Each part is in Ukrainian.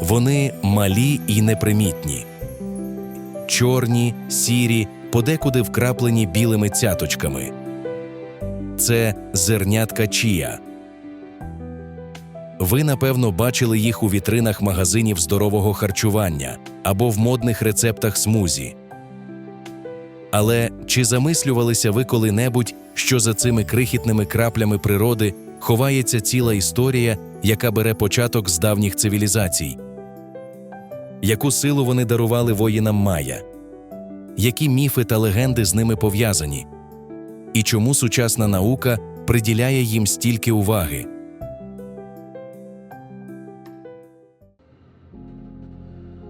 Вони малі і непримітні, чорні, сірі, подекуди вкраплені білими цяточками. Це зернятка чія. Ви, напевно, бачили їх у вітринах магазинів здорового харчування або в модних рецептах смузі. Але чи замислювалися ви коли-небудь, що за цими крихітними краплями природи ховається ціла історія, яка бере початок з давніх цивілізацій? Яку силу вони дарували воїнам Майя? Які міфи та легенди з ними пов'язані? І чому сучасна наука приділяє їм стільки уваги?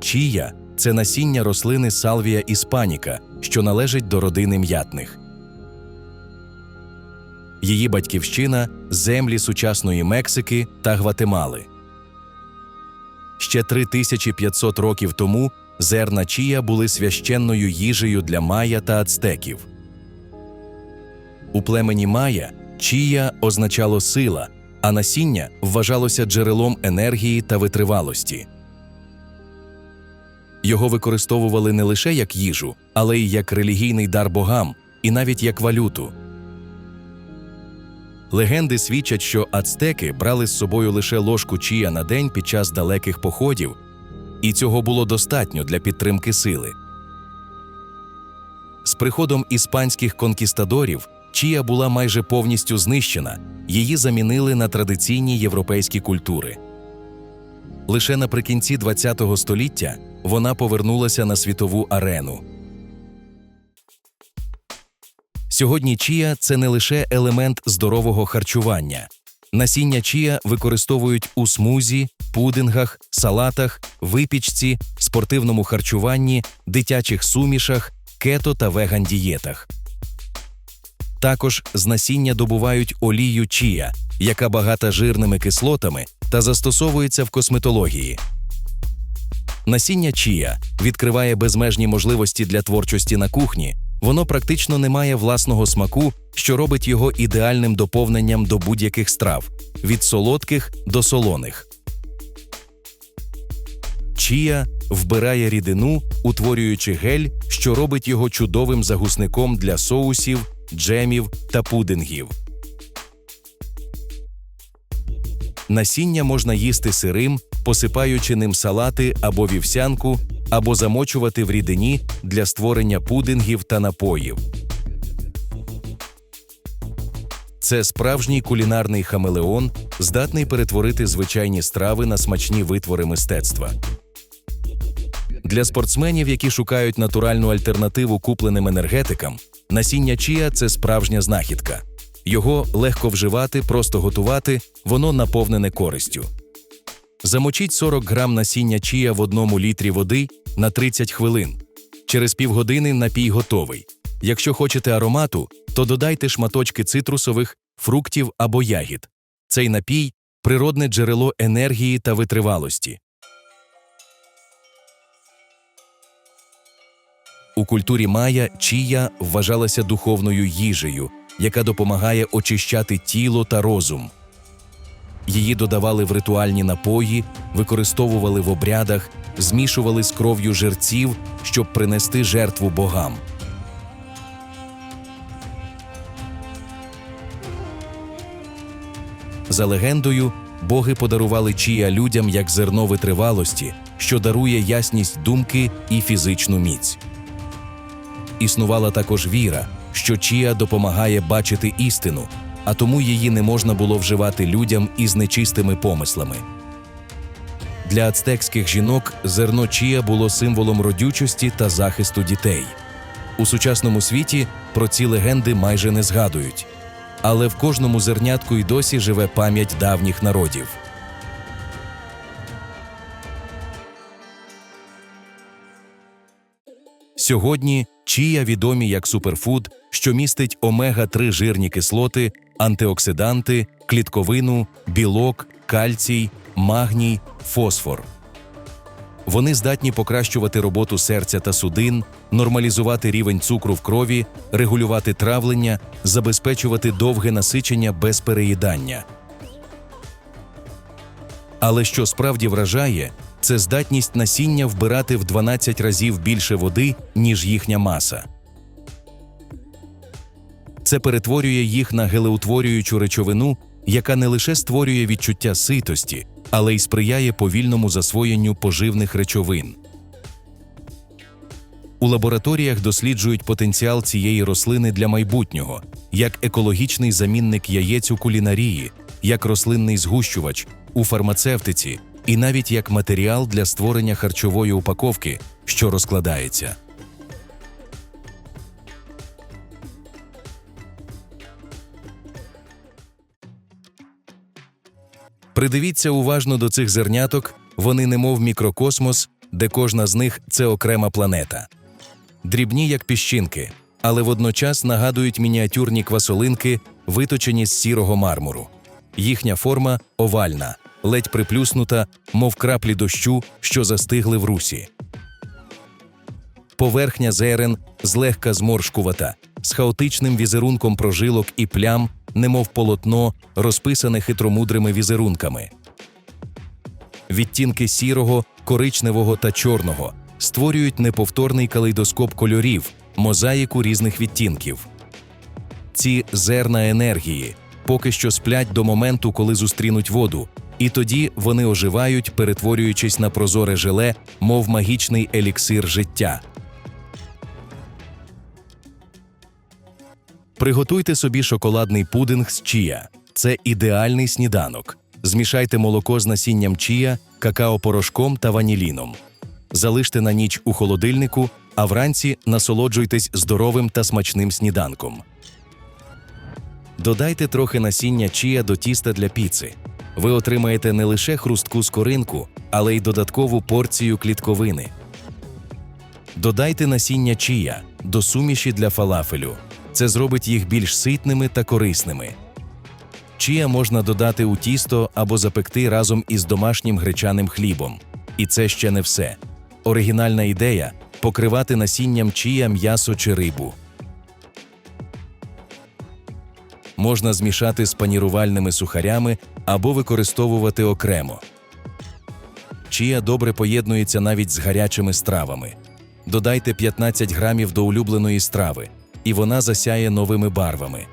Чія це насіння рослини Салвія іспаніка, що належить до родини м'ятних. Її батьківщина землі сучасної Мексики та Гватемали. Ще 3500 років тому зерна чія були священною їжею для майя та ацтеків. У племені майя чія означало сила, а насіння вважалося джерелом енергії та витривалості. Його використовували не лише як їжу, але й як релігійний дар богам, і навіть як валюту. Легенди свідчать, що ацтеки брали з собою лише ложку чія на день під час далеких походів, і цього було достатньо для підтримки сили. З приходом іспанських конкістадорів чія була майже повністю знищена, її замінили на традиційні європейські культури. Лише наприкінці ХХ століття вона повернулася на світову арену. Сьогодні чія це не лише елемент здорового харчування. Насіння чія використовують у смузі, пудингах, салатах, випічці, спортивному харчуванні, дитячих сумішах, кето та веган-дієтах. Також з насіння добувають олію чія, яка багата жирними кислотами та застосовується в косметології. Насіння чія відкриває безмежні можливості для творчості на кухні. Воно практично не має власного смаку, що робить його ідеальним доповненням до будь-яких страв від солодких до солоних. Чія вбирає рідину, утворюючи гель, що робить його чудовим загусником для соусів, джемів та пудингів. Насіння можна їсти сирим, посипаючи ним салати або вівсянку, або замочувати в рідині для створення пудингів та напоїв. Це справжній кулінарний хамелеон, здатний перетворити звичайні страви на смачні витвори мистецтва. Для спортсменів, які шукають натуральну альтернативу купленим енергетикам, насіння чія це справжня знахідка. Його легко вживати, просто готувати, воно наповнене користю. Замочіть 40 грам насіння чія в одному літрі води на 30 хвилин. Через півгодини напій готовий. Якщо хочете аромату, то додайте шматочки цитрусових, фруктів або ягід. Цей напій природне джерело енергії та витривалості. У культурі майя чія вважалася духовною їжею, яка допомагає очищати тіло та розум. Її додавали в ритуальні напої, використовували в обрядах, змішували з кров'ю жерців, щоб принести жертву богам. За легендою, боги подарували чія людям як зерно витривалості, що дарує ясність думки і фізичну міць. Існувала також віра, що чія допомагає бачити істину, а тому її не можна було вживати людям із нечистими помислами. Для ацтекських жінок зерно чія було символом родючості та захисту дітей. У сучасному світі про ці легенди майже не згадують, але в кожному зернятку й досі живе пам'ять давніх народів. Сьогодні чія відомі як суперфуд, що містить омега-3 жирні кислоти, антиоксиданти, клітковину, білок, кальцій, магній, фосфор. Вони здатні покращувати роботу серця та судин, нормалізувати рівень цукру в крові, регулювати травлення, забезпечувати довге насичення без переїдання. Але що справді вражає, це здатність насіння вбирати в 12 разів більше води, ніж їхня маса. Це перетворює їх на гелеутворюючу речовину, яка не лише створює відчуття ситості, але й сприяє повільному засвоєнню поживних речовин. У лабораторіях досліджують потенціал цієї рослини для майбутнього, як екологічний замінник яєць у кулінарії, як рослинний згущувач у фармацевтиці і навіть як матеріал для створення харчової упаковки, що розкладається. Придивіться уважно до цих зерняток, вони немов мікрокосмос, де кожна з них це окрема планета. Дрібні, як піщинки, але водночас нагадують мініатюрні квасолинки, виточені з сірого мармуру. Їхня форма овальна, ледь приплюснута, мов краплі дощу, що застигли в русі. Поверхня зерен злегка зморшкувата, з хаотичним візерунком прожилок і плям, немов полотно, розписане хитромудрими візерунками. Відтінки сірого, коричневого та чорного створюють неповторний калейдоскоп кольорів, мозаїку різних відтінків. Ці зерна енергії поки що сплять до моменту, коли зустрінуть воду, і тоді вони оживають, перетворюючись на прозоре желе, мов магічний еліксир життя. Приготуйте собі шоколадний пудинг з чія. Це ідеальний сніданок. Змішайте молоко з насінням чія, какао-порошком та ваніліном. Залиште на ніч у холодильнику, а вранці насолоджуйтесь здоровим та смачним сніданком. Додайте трохи насіння чія до тіста для піци. Ви отримаєте не лише хрустку скоринку, але й додаткову порцію клітковини. Додайте насіння чія до суміші для фалафелю. Це зробить їх більш ситними та корисними. Чія можна додати у тісто або запекти разом із домашнім гречаним хлібом. І це ще не все. Оригінальна ідея покривати насінням чія м'ясо чи рибу. Можна змішати з панірувальними сухарями або використовувати окремо. Чія добре поєднується навіть з гарячими стравами. Додайте 15 грамів до улюбленої страви, і вона засяє новими барвами.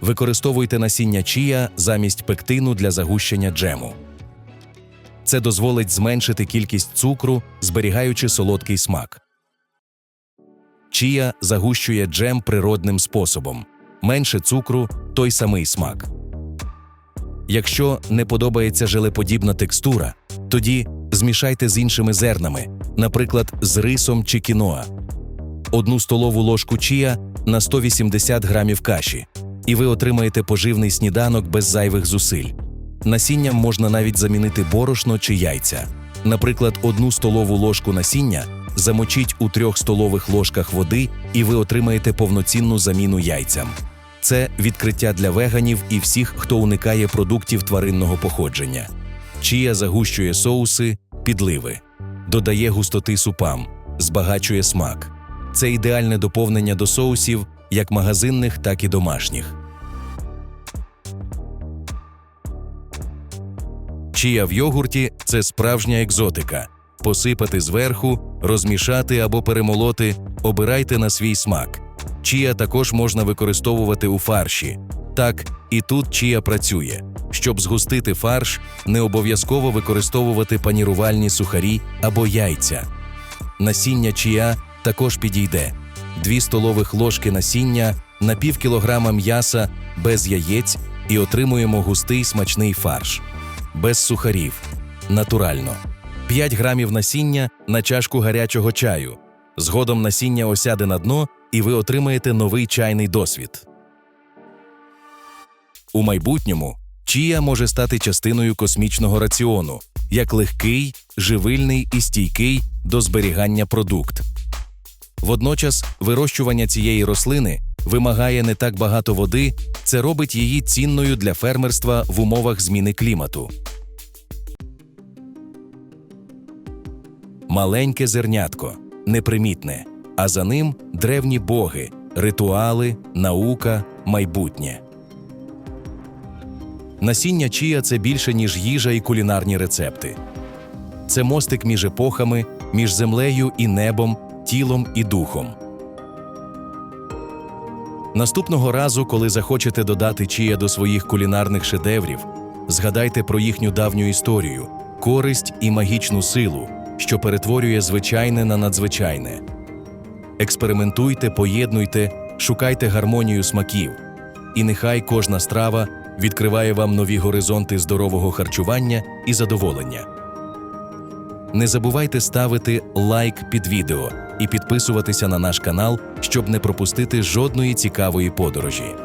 Використовуйте насіння чія замість пектину для загущення джему. Це дозволить зменшити кількість цукру, зберігаючи солодкий смак. Чія загущує джем природним способом. Менше цукру той самий смак. Якщо не подобається желеподібна текстура, тоді змішайте з іншими зернами, наприклад, з рисом чи кіноа. Одну столову ложку чія на 180 грамів каші, і ви отримаєте поживний сніданок без зайвих зусиль. Насінням можна навіть замінити борошно чи яйця. Наприклад, одну столову ложку насіння замочіть у трьох столових ложках води, і ви отримаєте повноцінну заміну яйцям. Це відкриття для веганів і всіх, хто уникає продуктів тваринного походження. Чія загущує соуси, підливи, додає густоти супам, збагачує смак. Це ідеальне доповнення до соусів, як магазинних, так і домашніх. Чія в йогурті це справжня екзотика. Посипати зверху, розмішати або перемолоти, обирайте на свій смак. Чія також можна використовувати у фарші. Так, і тут чія працює. Щоб згустити фарш, не обов'язково використовувати панірувальні сухарі або яйця. Насіння чія також підійде. 2 столових ложки насіння на пів кілограма м'яса без яєць і отримуємо густий смачний фарш. Без сухарів. Натурально. 5 грамів насіння на чашку гарячого чаю. Згодом насіння осяде на дно, і ви отримаєте новий чайний досвід. У майбутньому чія може стати частиною космічного раціону як легкий, живильний і стійкий до зберігання продукт. Водночас вирощування цієї рослини вимагає не так багато води, це робить її цінною для фермерства в умовах зміни клімату. Маленьке зернятко, непримітне, а за ним древні боги, ритуали, наука, майбутнє. Насіння чія це більше, ніж їжа і кулінарні рецепти. Це мостик між епохами, між землею і небом, тілом і духом. Наступного разу, коли захочете додати чия до своїх кулінарних шедеврів, згадайте про їхню давню історію, користь і магічну силу, що перетворює звичайне на надзвичайне. Експериментуйте, поєднуйте, шукайте гармонію смаків, і нехай кожна страва відкриває вам нові горизонти здорового харчування і задоволення. Не забувайте ставити лайк під відео і підписуватися на наш канал, щоб не пропустити жодної цікавої подорожі.